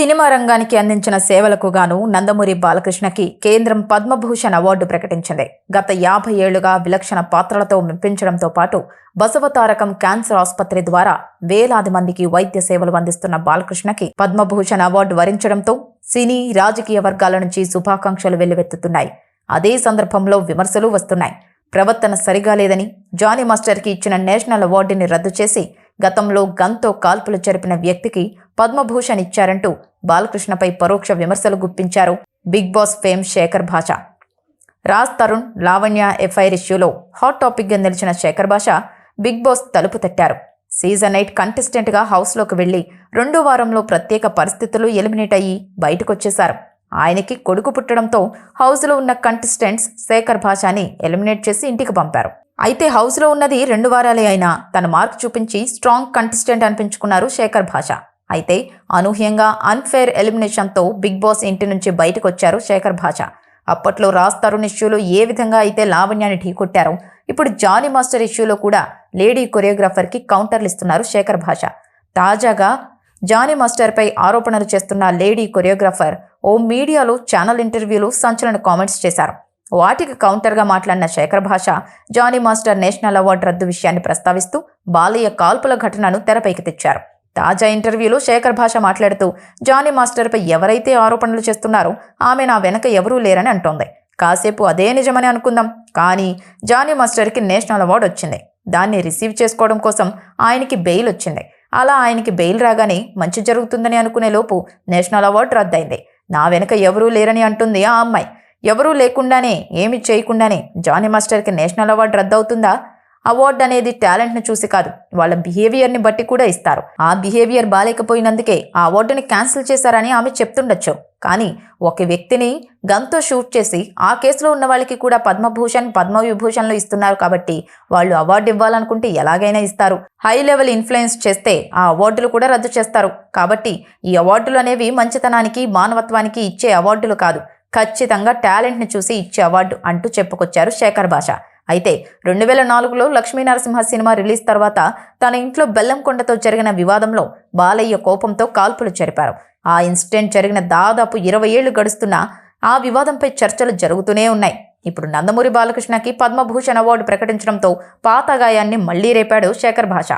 Cinema రంగానికి అందించిన సేవలకు గాను నందమూరి బాలకృష్ణకి కేంద్రం పద్మభూషణ్ అవార్డు ప్రకటించింది. గత యాభై ఏళ్ళుగా విలక్షణ పాత్రలతో మెప్పించడంతో పాటు బసవతారకం క్యాన్సర్ ఆసుపత్రి ద్వారా వేలాది మందికి వైద్య సేవలు అందిస్తున్న బాలకృష్ణకి పద్మభూషణ్ అవార్డు వరించడంతో సినీ రాజకీయ వర్గాల నుంచి శుభాకాంక్షలు వెల్లువెత్తుతున్నాయి. అదే సందర్భంలో విమర్శలు వస్తున్నాయి. ప్రవర్తన సరిగా లేదని జానీ మాస్టర్కి ఇచ్చిన నేషనల్ అవార్డుని రద్దు చేసి గతంలో గన్తో కాల్పులు జరిపిన వ్యక్తికి పద్మభూషణ్ ఇచ్చారంటూ బాలకృష్ణపై పరోక్ష విమర్శలు గుప్పించారు big boss fame Shekhar Basha. Raj Tarun Lavanya FIR ఇష్యూలో హాట్ టాపిక్గా నిలిచిన శేఖర్ భాష బిగ్ బాస్ తలుపు తట్టారు. సీజన్ ఎయిట్ కంటెస్టెంట్గా హౌస్లోకి వెళ్ళి రెండో వారంలో ప్రత్యేక పరిస్థితులు ఎలిమినేట్ అయ్యి బయటకొచ్చేశారు. ఆయనకి కొడుకు పుట్టడంతో హౌస్లో ఉన్న కంటెస్టెంట్స్ శేఖర్ భాషాని ఎలిమినేట్ చేసి ఇంటికి పంపారు. అయితే హౌస్లో ఉన్నది రెండు వారాలే అయినా తన మార్క్ చూపించి స్ట్రాంగ్ కంటెస్టెంట్ అనిపించుకున్నారు శేఖర్ భాష. అయితే అనూహ్యంగా అన్ఫేర్ ఎలిమినేషన్తో బిగ్ బాస్ ఇంటి నుంచి బయటకు వచ్చారు శేఖర్ భాష. అప్పట్లో రాజ్ తరుణ్ ఇష్యూలో ఏ విధంగా అయితే లావణ్యాన్ని ఢీకొట్టారో ఇప్పుడు జానీ మాస్టర్ ఇష్యూలో కూడా లేడీ కొరియోగ్రాఫర్కి కౌంటర్లు ఇస్తున్నారు శేఖర్ భాష. తాజాగా జానీ మాస్టర్పై ఆరోపణలు చేస్తున్న లేడీ కొరియోగ్రాఫర్ ఓ మీడియాలో ఛానల్ ఇంటర్వ్యూలో సంచలన కామెంట్స్ చేశారు. వాటికి కౌంటర్గా మాట్లాడిన శేఖర్ భాష జానీ మాస్టర్ నేషనల్ అవార్డు రద్దు విషయాన్ని ప్రస్తావిస్తూ బాలయ్య కాల్పుల ఘటనను తెరపైకి తెచ్చారు. తాజా ఇంటర్వ్యూలో శేఖర్ భాష మాట్లాడుతూ జానీ మాస్టర్పై ఎవరైతే ఆరోపణలు చేస్తున్నారో ఆమె నా వెనక ఎవరూ లేరని అంటోంది. కాసేపు అదే నిజమని అనుకుందాం. కానీ జానీ మాస్టర్కి నేషనల్ అవార్డు వచ్చింది. దాన్ని రిసీవ్ చేసుకోవడం కోసం ఆయనకి బెయిల్ వచ్చింది. అలా ఆయనకి బెయిల్ రాగానే మంచి జరుగుతుందని అనుకునే లోపు నేషనల్ అవార్డు రద్దయింది. నా వెనక ఎవరూ లేరని అంటుంది ఆ అమ్మాయి. ఎవరూ లేకుండానే ఏమి చేయకుండానే జానీ మాస్టర్కి నేషనల్ అవార్డు రద్దవుతుందా? అవార్డు అనేది టాలెంట్ను చూసి కాదు వాళ్ళ బిహేవియర్ని బట్టి కూడా ఇస్తారు. ఆ బిహేవియర్ బాలేకపోయినందుకే ఆ అవార్డుని క్యాన్సిల్ చేశారని ఆమె చెప్తుండొచ్చు. కానీ ఒక వ్యక్తిని గన్తో షూట్ చేసి ఆ కేసులో ఉన్న వాళ్ళకి కూడా పద్మభూషణ్ పద్మవిభూషణ్లు ఇస్తున్నారు కాబట్టి వాళ్ళు అవార్డు ఇవ్వాలనుకుంటే ఎలాగైనా ఇస్తారు. హై లెవెల్ ఇన్ఫ్లుయెన్స్ చేస్తే ఆ అవార్డులు కూడా రద్దు చేస్తారు. కాబట్టి ఈ అవార్డులు అనేవి మంచితనానికి మానవత్వానికి ఇచ్చే అవార్డులు కాదు. ఖచ్చితంగా టాలెంట్ని చూసి ఇచ్చే అవార్డు అంటూ చెప్పుకొచ్చారు శేఖర్ భాష. అయితే రెండు వేల నాలుగులో లక్ష్మీనరసింహ సినిమా రిలీజ్ తర్వాత తన ఇంట్లో బెల్లంకొండతో జరిగిన వివాదంలో బాలయ్య కోపంతో కాల్పులు జరిపారు. ఆ ఇన్సిడెంట్ జరిగిన దాదాపు ఇరవై ఏళ్ళు గడుస్తున్నా ఆ వివాదంపై చర్చలు జరుగుతూనే ఉన్నాయి. ఇప్పుడు నందమూరి బాలకృష్ణకి పద్మభూషణ్ అవార్డు ప్రకటించడంతో పాత గాయాన్ని మళ్ళీ రేపాడు శేఖర్ భాష.